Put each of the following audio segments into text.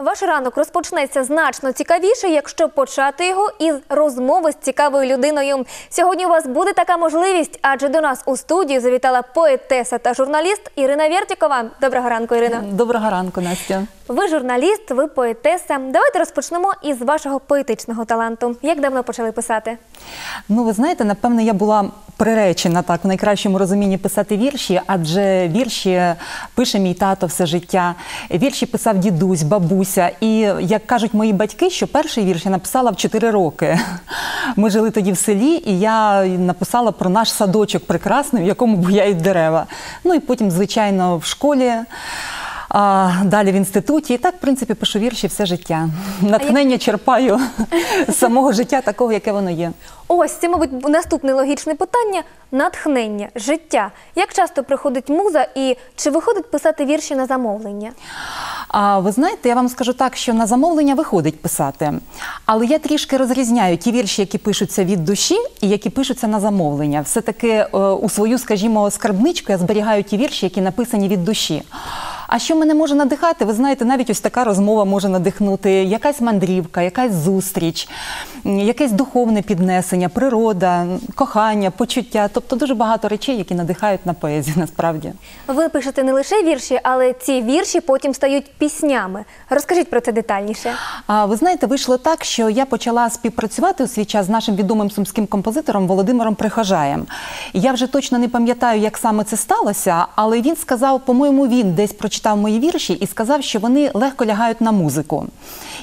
Ваш ранок розпочнеться значно цікавіше, якщо почати його із розмови з цікавою людиною. Сьогодні у вас буде така можливість, адже до нас у студію завітала поетеса та журналіст Ірина Вєртікова. Доброго ранку, Ірина. Доброго ранку, Настя. Ви журналіст, ви поетеса. Давайте розпочнемо із вашого поетичного таланту. Як давно почали писати? Ну, ви знаєте, напевне, я була приречена так в найкращому розумінні писати вірші, адже вірші пише мій тато все життя. Вірші писав дідусь, бабуся. І як кажуть мої батьки, що перший вірш я написала в 4 роки. Ми жили тоді в селі, і я написала про наш садочок прекрасний, в якому буяють дерева. Ну і потім, звичайно, в школі. А далі в інституті і так, в принципі, пишу вірші все життя. Натхнення черпаю з самого життя, такого, яке воно є. Ось це, мабуть, наступне логічне питання: натхнення, життя. Як часто приходить муза і чи виходить писати вірші на замовлення? А ви знаєте, я вам скажу так, що на замовлення виходить писати, але я трішки розрізняю ті вірші, які пишуться від душі, і які пишуться на замовлення. Все таки е, у свою, скажімо, скарбничку я зберігаю ті вірші, які написані від душі. А що мене може надихати? Ви знаєте, навіть ось така розмова може надихнути, якась мандрівка, якась зустріч, якесь духовне піднесення, природа, кохання, почуття. Тобто дуже багато речей, які надихають на поезію, насправді. Ви пишете не лише вірші, але ці вірші потім стають піснями. Розкажіть про це детальніше. А ви знаєте, вийшло так, що я почала співпрацювати у свій час з нашим відомим сумським композитором Володимиром Прихожаєм. Я вже точно не пам'ятаю, як саме це сталося, але він сказав, по-моєму, він десь прочитав мої вірші і сказав, що вони легко лягають на музику.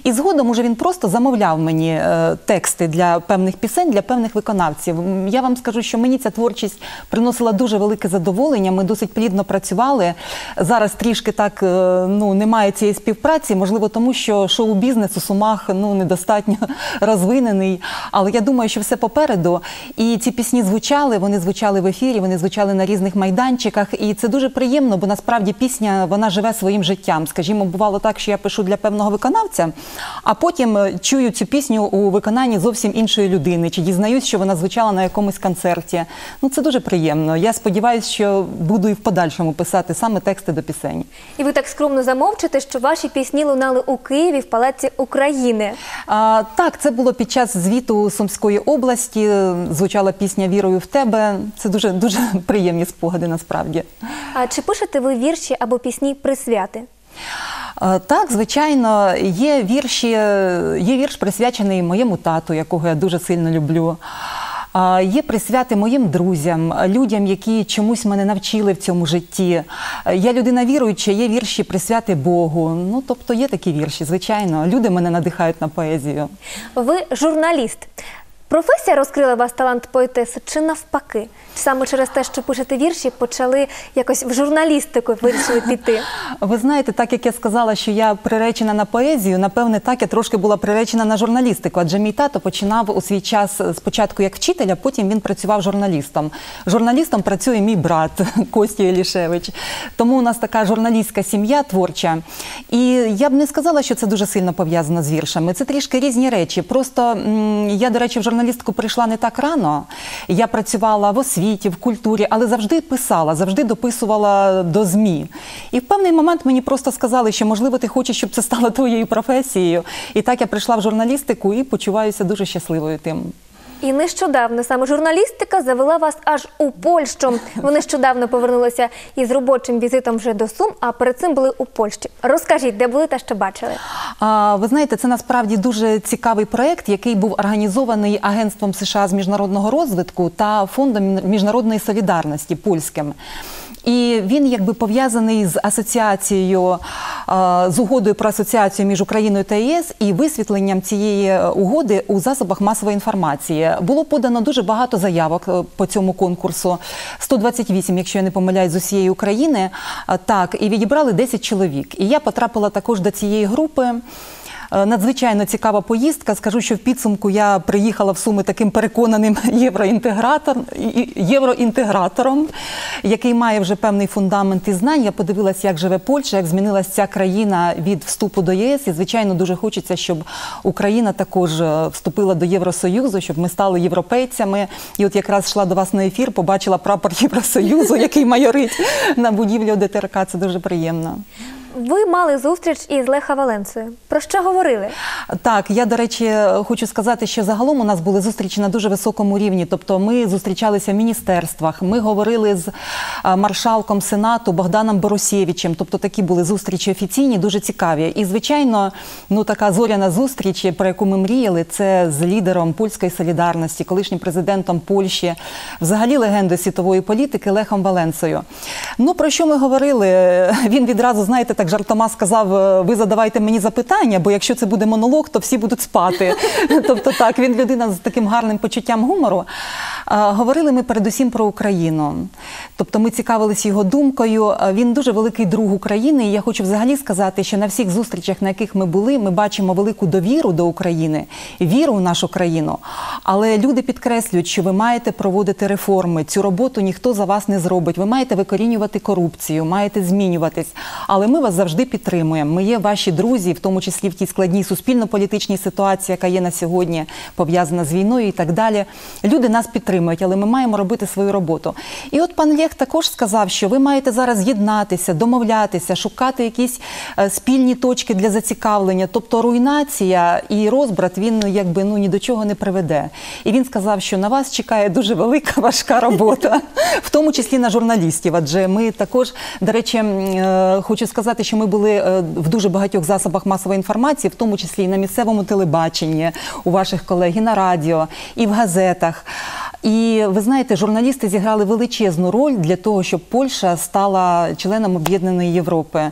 І згодом уже він просто замовляв мені е, тексти для певних пісень, для певних виконавців. Я вам скажу, що мені ця творчість приносила дуже велике задоволення. Ми досить плідно працювали. Зараз трішки так е, ну немає цієї співпраці, можливо, тому що шоу-бізнес у Сумах ну недостатньо розвинений. Але я думаю, що все попереду. І ці пісні звучали, вони звучали в ефірі, вони звучали на різних майданчиках. І це дуже приємно, бо насправді пісня вона живе своїм життям. Скажімо, бувало так, що я пишу для певного виконавця, а потім е, чую цю пісню у виконанні зовсім іншої людини, чи дізнаюсь, що вона звучала на якомусь концерті. Ну це дуже приємно. Я сподіваюся, що буду і в подальшому писати саме тексти до пісень. І ви так скромно замовчите, що ваші пісні лунали у Києві в Палаці України. А, так, це було під час звіту Сумської області. Звучала пісня Вірою в тебе. Це дуже дуже приємні спогади насправді. А чи пишете ви вірші або пісні присвяти? Е, Так, звичайно, є вірші, є вірш присвячений моєму тату, якого я дуже сильно люблю. Є присвяти моїм друзям, людям, які чомусь мене навчили в цьому житті. Е, Я людина віруюча, є вірші присвяти Богу. Ну, тобто є такі вірші, звичайно. Люди мене надихають на поезію. Ви журналіст. Професія розкрила вас талант поетеси чи навпаки? Саме через те, що пишете вірші, почали якось в журналістику вирішили піти? Ви знаєте, так як я сказала, що я приречена на поезію, напевне, так я трошки була приречена на журналістику, адже мій тато починав у свій час спочатку як вчитель, а потім він працював журналістом. Журналістом працює мій брат Костя Єлішевич. Тому у нас така журналістська сім'я творча. І я б не сказала, що це дуже сильно пов'язано з віршами. Це трішки різні речі. Просто я, до речі, в журналістику прийшла не так рано. Я працювала в освіті, в культурі, але завжди писала, завжди дописувала до ЗМІ. І в певний момент мені просто сказали, що можливо ти хочеш, щоб це стало твоєю професією. І так я прийшла в журналістику і почуваюся дуже щасливою тим. І нещодавно саме журналістика завела вас аж у Польщу. Ви нещодавно повернулися із робочим візитом вже до Сум, а перед цим були у Польщі. Розкажіть, де були та що бачили? А, ви знаєте, це насправді дуже цікавий проект, який був організований Агентством США з міжнародного розвитку та фондом міжнародної солідарності польським. І він якби пов'язаний з асоціацією, з угодою про асоціацію між Україною та ЄС і висвітленням цієї е, угоди у засобах масової інформації. Було подано дуже багато заявок е, по цьому конкурсу. 128, якщо я не помиляюсь, з усієї України. Так, і відібрали 10 чоловік. І я потрапила також до цієї групи. Е, Надзвичайно цікава поїздка. Скажу, що в підсумку я приїхала в Суми таким переконаним євроінтегратором, євроінтегратором, який має вже певний фундамент і знань. Я подивилася, як живе Польща, як змінилася ця країна від вступу до ЄС. І звичайно, дуже хочеться, щоб Україна також е, вступила до Євросоюзу, щоб ми стали європейцями. І от якраз йшла до вас на ефір, побачила прапор Євросоюзу, який майорить на будівлі ОДТРК. Це дуже приємно. Ви мали зустріч із Леха Валенцею. Про що говорили? Так, я до речі хочу сказати, що загалом у нас були зустрічі на дуже високому рівні. Тобто, ми зустрічалися в міністерствах, ми говорили з маршалком сенату Богданом Борусєвичем. Тобто такі були зустрічі офіційні, дуже цікаві. І звичайно, ну така зоряна зустріч, про яку ми мріяли, це з лідером польської солідарності, колишнім президентом Польщі, взагалі легендою світової політики Лехом Валенцею. Ну про що ми говорили? Він відразу, знаєте, так жартома сказав: ви задавайте мені запитання, бо якщо це буде монолог, то всі будуть спати. Тобто, так, він людина з таким гарним почуттям гумору. А, Говорили ми передусім про Україну. Тобто ми цікавилися його думкою. Він дуже великий друг України. І я хочу взагалі сказати, що на всіх зустрічах, на яких ми були, ми бачимо велику довіру до України, віру в нашу країну. Але люди підкреслюють, що ви маєте проводити реформи. Цю роботу ніхто за вас не зробить. Ви маєте викорінювати корупцію, маєте змінюватись. Але ми вас завжди підтримуємо. Ми є ваші друзі, в тому числі в тій складній суспільно-політичній ситуації, яка є на сьогодні, пов'язана з війною і так далі. Люди нас підтримують, але ми маємо робити свою роботу. І от пан Лєх також сказав, що ви маєте зараз єднатися, домовлятися, шукати якісь е, спільні точки для зацікавлення. Тобто руйнація і розбрат він ну, якби ну ні до чого не приведе. І він сказав, що на вас чекає дуже велика важка робота, в тому числі на журналістів. Адже ми також, до речі, е, хочу сказати, що ми були е, в дуже багатьох засобах масової інформації, в тому числі і на місцевому телебаченні у ваших колег, і на радіо, і в газетах. І ви знаєте, журналісти зіграли величезну роль для того, щоб Польща стала членом об'єднаної Європи.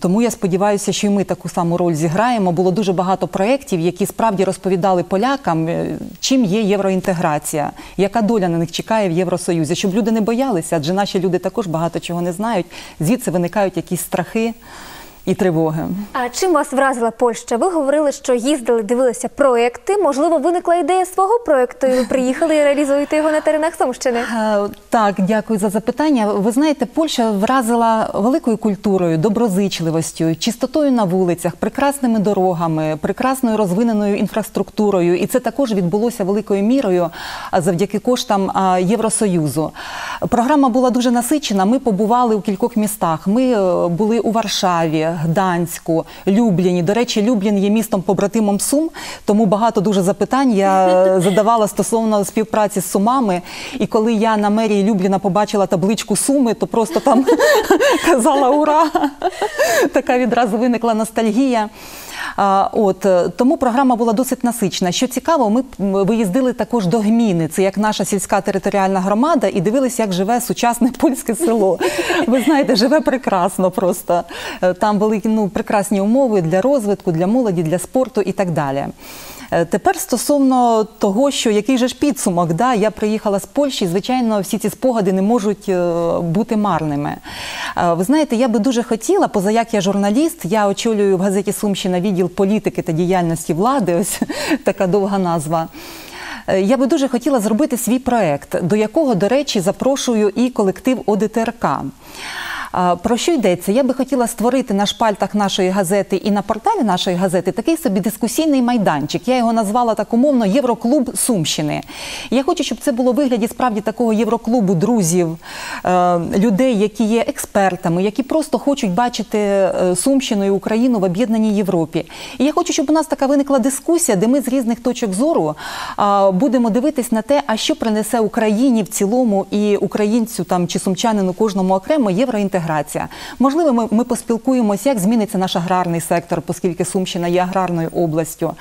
Тому я сподіваюся, що і ми таку саму роль зіграємо. Було дуже багато проєктів, які справді розповідали полякам, е, чим є євроінтеграція, яка доля на них чекає в Євросоюзі, щоб люди не боялися, адже наші люди також багато чого не знають. Звідси виникають якісь страхи і тривоги. А чим вас вразила Польща? Ви говорили, що їздили, дивилися проекти. Можливо, виникла ідея свого проекту, і ви приїхали і реалізуєте його на теренах Сумщини. Е, Так, дякую за запитання. Ви знаєте, Польща вразила великою культурою, доброзичливостю, чистотою на вулицях, прекрасними дорогами, прекрасною розвиненою інфраструктурою. І це також відбулося великою мірою завдяки коштам Євросоюзу. Програма була дуже насичена. Ми побували у кількох містах. Ми е, були у Варшаві, Гданську, Любліні. До речі, Люблін є містом побратимом Сум, тому багато дуже запитань я задавала стосовно співпраці з Сумами. І коли я на мерії Любліна побачила табличку Суми, то просто там казала ура! Така відразу виникла ностальгія. От тому програма була досить насичена. Що цікаво, ми виїздили також до Гміни. Це як наша сільська територіальна громада, і дивилися, як живе сучасне польське село. Ви знаєте, живе прекрасно просто. Е, Там великі ну прекрасні умови для розвитку, для молоді, для спорту і так далі. Е, Тепер стосовно того, що який же ж підсумок, да, я приїхала з Польщі, звичайно, всі ці спогади не можуть е, бути марними. Е, Ви знаєте, я би дуже хотіла, поза як я журналіст, я очолюю в газеті Сумщина відділ політики та діяльності влади, ось така довга назва. Я би дуже хотіла зробити свій проект, до якого, до речі, запрошую і колектив ОДТРК. Про що йдеться? Я би хотіла створити на шпальтах нашої газети і на порталі нашої газети такий собі дискусійний майданчик. Я його назвала так умовно Євроклуб Сумщини. Я хочу, щоб це було вигляді справді такого євроклубу друзів, е, людей, які є експертами, які просто хочуть бачити е, Сумщину і Україну в об'єднаній Європі. І я хочу, щоб у нас така виникла дискусія, де ми з різних точок зору будемо дивитись на те, а що принесе Україні в цілому і українцю там чи сумчанину кожному окремо євроінтеграція. Можливо, ми, ми поспілкуємося, як зміниться наш аграрний сектор, оскільки Сумщина є аграрною областю,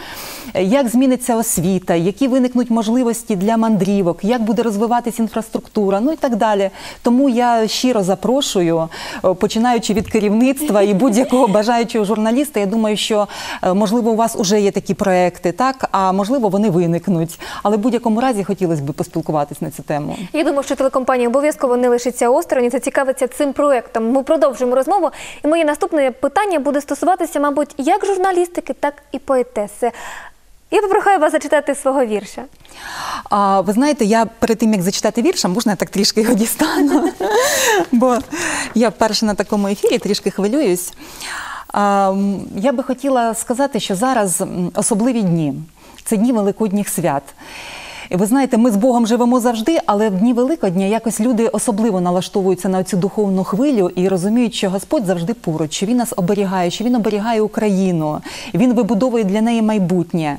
як зміниться освіта, які виникнуть можливості для мандрівок, як буде розвиватись інфраструктура, ну і так далі. Тому я щиро запрошую, е, починаючи від керівництва і будь-якого бажаючого журналіста. Я думаю, що е, можливо у вас вже є такі проекти, так а можливо вони виникнуть. Але в будь-якому разі хотілося б поспілкуватись на цю тему. Я думаю, що телекомпанія обов'язково не лишиться осторонь і зацікавиться цим проектом. Ми продовжуємо розмову. І моє наступне питання буде стосуватися, мабуть, як журналістики, так і поетеси. Я попрохаю вас зачитати свого вірша. А ви знаєте, я перед тим як зачитати вірша, можна я так трішки його дістану, бо я вперше на такому ефірі трішки хвилююсь. А, я би хотіла сказати, що зараз особливі дні це дні Великодніх свят. Ви знаєте, ми з Богом живемо завжди, але в дні Великодня якось люди особливо налаштовуються на цю духовну хвилю і розуміють, що Господь завжди поруч, що Він нас оберігає, що Він оберігає Україну, Він вибудовує для неї майбутнє.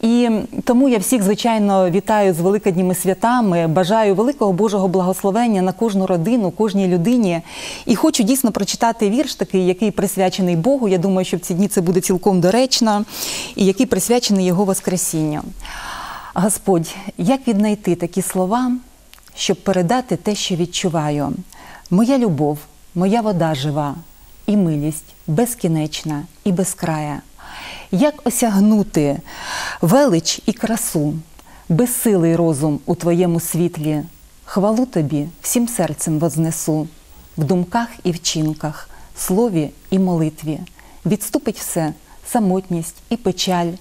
І тому я всіх, звичайно, вітаю з великодніми святами, бажаю великого Божого благословення на кожну родину, кожній людині. І хочу дійсно прочитати вірш такий, який присвячений Богу. Я думаю, що в ці дні це буде цілком доречно, і який присвячений Його Воскресінню. Господь, як віднайти такі слова, щоб передати те, що відчуваю? Моя любов, моя вода жива, і милість безкінечна і безкрая. Як осягнути велич і красу, безсилий розум у твоєму світлі, хвалу тобі всім серцем вознесу, в думках і вчинках, слові і молитві. Відступить все, самотність і печаль,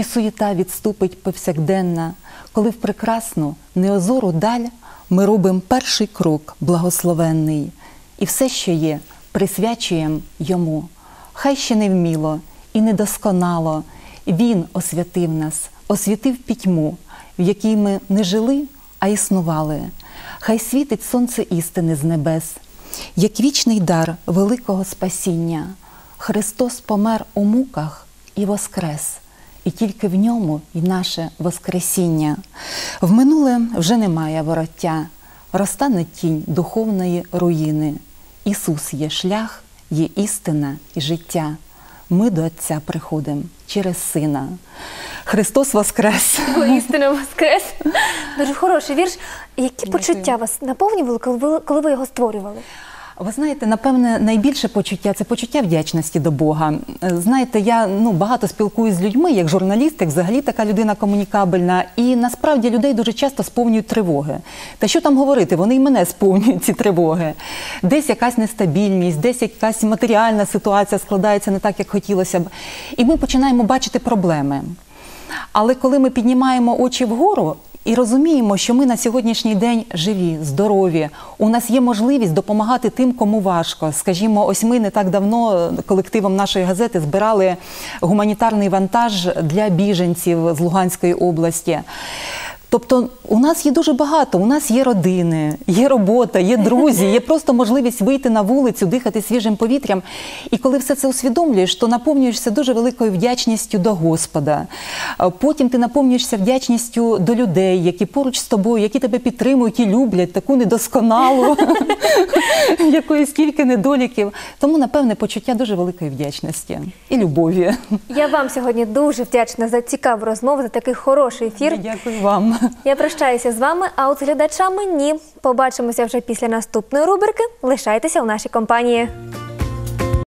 і суєта відступить повсякденна, коли в прекрасну неозору даль ми робимо перший крок благословенний, і все, що є, присвячуємо йому. Хай ще не вміло і недосконало. Він освятив нас, освітив пітьму, в якій ми не жили, а існували. Хай світить сонце істини з небес, як вічний дар великого спасіння. Христос помер у муках і воскрес, і тільки в ньому й наше Воскресіння. В минуле вже немає вороття, розтане тінь духовної руїни. Ісус є шлях, є істина і життя. Ми до Отця приходимо через Сина. Христос Воскрес! Істина воскрес. Дуже хороший вірш. Які почуття вас наповнювали, коли ви, коли ви його створювали? Ви знаєте, напевне, найбільше почуття це почуття вдячності до Бога. Знаєте, я ну багато спілкуюся з людьми, як журналіст, взагалі така людина комунікабельна. І насправді людей дуже часто сповнюють тривоги. Та що там говорити? Вони й мене сповнюють ці тривоги. Десь якась нестабільність, десь якась матеріальна ситуація складається не так, як хотілося б. І ми починаємо бачити проблеми. Але коли ми піднімаємо очі вгору і розуміємо, що ми на сьогоднішній день живі, здорові, у нас є можливість допомагати тим, кому важко. Скажімо, ось ми не так давно колективом нашої газети збирали гуманітарний вантаж для біженців з Луганської області. Тобто у нас є дуже багато, у нас є родини, є робота, є друзі, є просто можливість вийти на вулицю, дихати свіжим повітрям. І коли все це усвідомлюєш, то наповнюєшся дуже великою вдячністю до Господа. Потім ти наповнюєшся вдячністю до людей, які поруч з тобою, які тебе підтримують і люблять, таку недосконалу, якої скільки недоліків. Тому, напевне, почуття дуже великої вдячності і любові. Я вам сьогодні дуже вдячна за цікаву розмову, за такий хороший ефір. Дякую вам. Я прощаюся з вами, а от глядачами ні. Побачимося вже після наступної рубрики. Лишайтеся у нашій компанії.